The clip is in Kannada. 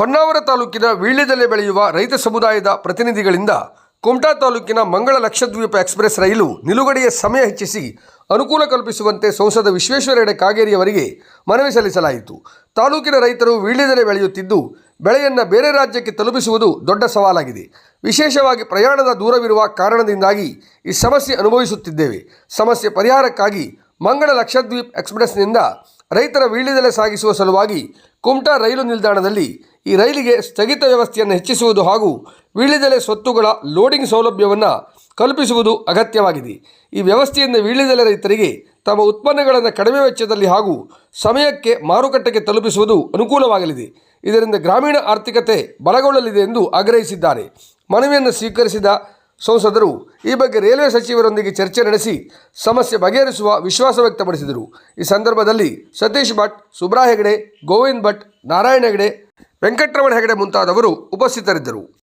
ಹೊನ್ನಾವರ ತಾಲೂಕಿನ ವೀಳ್ಯದೆಲೆ ಬೆಳೆಯುವ ರೈತ ಸಮುದಾಯದ ಪ್ರತಿನಿಧಿಗಳಿಂದ ಕುಮಟಾ ತಾಲೂಕಿನ ಮಂಗಳ ಲಕ್ಷದ್ವೀಪ ಎಕ್ಸ್ಪ್ರೆಸ್ ರೈಲು ನಿಲುಗಡೆಯ ಸಮಯ ಹೆಚ್ಚಿಸಿ ಅನುಕೂಲ ಕಲ್ಪಿಸುವಂತೆ ಸಂಸದ ವಿಶ್ವೇಶ್ವರ ಹೆಗಡೆ ಕಾಗೇರಿಯವರಿಗೆ ಮನವಿ ಸಲ್ಲಿಸಲಾಯಿತು. ತಾಲೂಕಿನ ರೈತರು ವೀಳ್ಯದೆಲೆ ಬೆಳೆಯುತ್ತಿದ್ದು, ಬೆಳೆಯನ್ನು ಬೇರೆ ರಾಜ್ಯಕ್ಕೆ ತಲುಪಿಸುವುದು ದೊಡ್ಡ ಸವಾಲಾಗಿದೆ. ವಿಶೇಷವಾಗಿ ಪ್ರಯಾಣದ ದೂರವಿರುವ ಕಾರಣದಿಂದಾಗಿ ಈ ಸಮಸ್ಯೆ ಅನುಭವಿಸುತ್ತಿದ್ದೇವೆ. ಸಮಸ್ಯೆ ಪರಿಹಾರಕ್ಕಾಗಿ ಮಂಗಳ ಲಕ್ಷದ್ವೀಪ್ ಎಕ್ಸ್ಪ್ರೆಸ್ನಿಂದ ರೈತರ ವೀಳ್ಯದೆಲೆ ಸಾಗಿಸುವ ಸಲುವಾಗಿ ಕುಮಟಾ ರೈಲು ನಿಲ್ದಾಣದಲ್ಲಿ ಈ ರೈಲಿಗೆ ಸ್ಥಗಿತ ವ್ಯವಸ್ಥೆಯನ್ನು ಹೆಚ್ಚಿಸುವುದು ಹಾಗೂ ವೀಳ್ಯದೆಲೆ ಸ್ವತ್ತುಗಳ ಲೋಡಿಂಗ್ ಸೌಲಭ್ಯವನ್ನು ಕಲ್ಪಿಸುವುದು ಅಗತ್ಯವಾಗಿದೆ. ಈ ವ್ಯವಸ್ಥೆಯಿಂದ ವೀಳ್ಯದೆಲೆ ರೈತರಿಗೆ ತಮ್ಮ ಉತ್ಪನ್ನಗಳನ್ನು ಕಡಿಮೆ ವೆಚ್ಚದಲ್ಲಿ ಹಾಗೂ ಸಮಯಕ್ಕೆ ಮಾರುಕಟ್ಟೆಗೆ ತಲುಪಿಸುವುದು ಅನುಕೂಲವಾಗಲಿದೆ. ಇದರಿಂದ ಗ್ರಾಮೀಣ ಆರ್ಥಿಕತೆ ಬಲಗೊಳ್ಳಲಿದೆ ಎಂದು ಆಗ್ರಹಿಸಿದ್ದಾರೆ. ಮನವಿಯನ್ನು ಸ್ವೀಕರಿಸಿದ ಸಂಸದರು ಈ ಬಗ್ಗೆ ರೈಲ್ವೆ ಸಚಿವರೊಂದಿಗೆ ಚರ್ಚೆ ನಡೆಸಿ ಸಮಸ್ಯೆ ಬಗೆಹರಿಸುವ ವಿಶ್ವಾಸ ವ್ಯಕ್ತಪಡಿಸಿದರು. ಈ ಸಂದರ್ಭದಲ್ಲಿ ಸತೀಶ್ ಭಟ್ ಸುಬ್ರಾ ಹೆಗಡೆ, ಗೋವಿಂದ್ ಭಟ್, ನಾರಾಯಣ ಹೆಗಡೆ, ವೆಂಕಟರಮಣ ಹೆಗಡೆ ಮುಂತಾದವರು ಉಪಸ್ಥಿತರಿದ್ದರು.